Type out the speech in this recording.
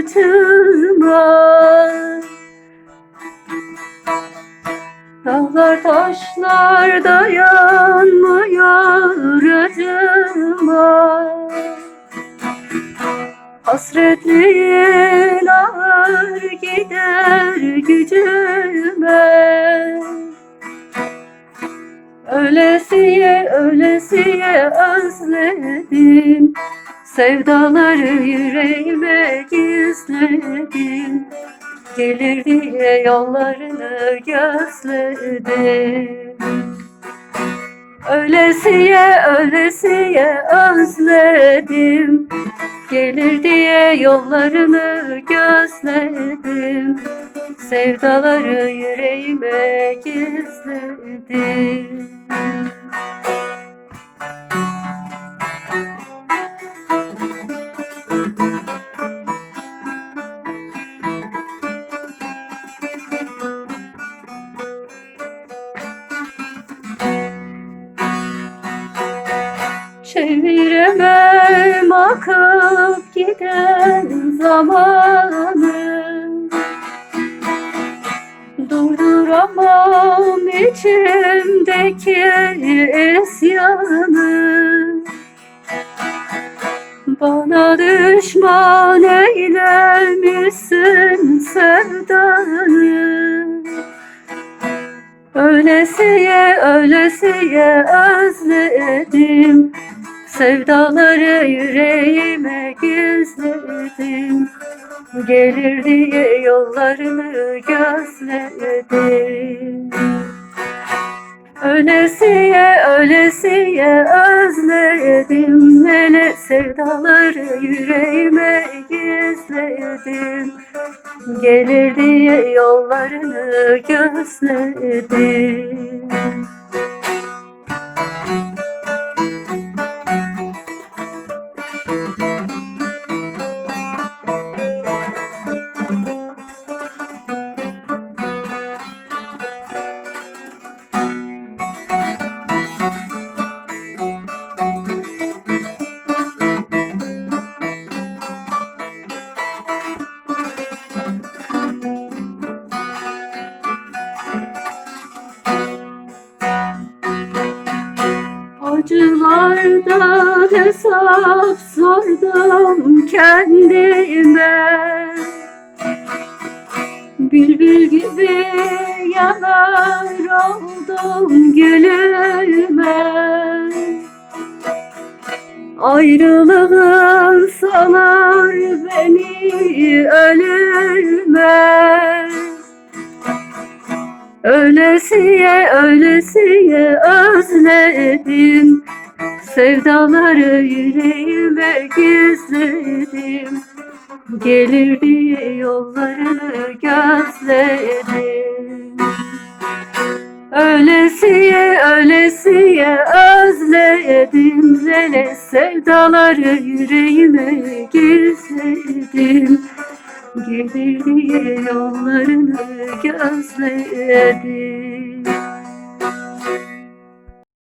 saçıma Dağlar taşlar dayanmıyor acıma. Hasretliğin ağır gider gücüme. Ölesiye ölesiye özledim Sevdaları yüreğime gizledim. Gelir diye yollarını gözledim. Ölesiye ölesiye özledim. Gelir diye yollarını gözledim. Sevdaları yüreğime gizledim Çeviremem akıp giden zamanı. Durduramam içimdeki isyanı Bana düşman eylemişsin sevdanı. Ölesiye ölesiye özledim Sevdaları yüreğime gizledim. Gelir diye yollarını gözledim. Ölesiye ölesiye özledim. Hele sevdaları yüreğime gizledim. Gelir diye yollarını gözledim Acılarda hesap sordum kendime. Bülbül gibi yanar oldum gülüme. Ayrılığın salar beni ölüme Ölesiye ölesiye özledim. Sevdaları yüreğime gizledim. Gelir diye yollarını gözledim. Ölesiye ölesiye özledim. Hele sevdaları yüreğime gizledim Gelir diye yollarını gözledim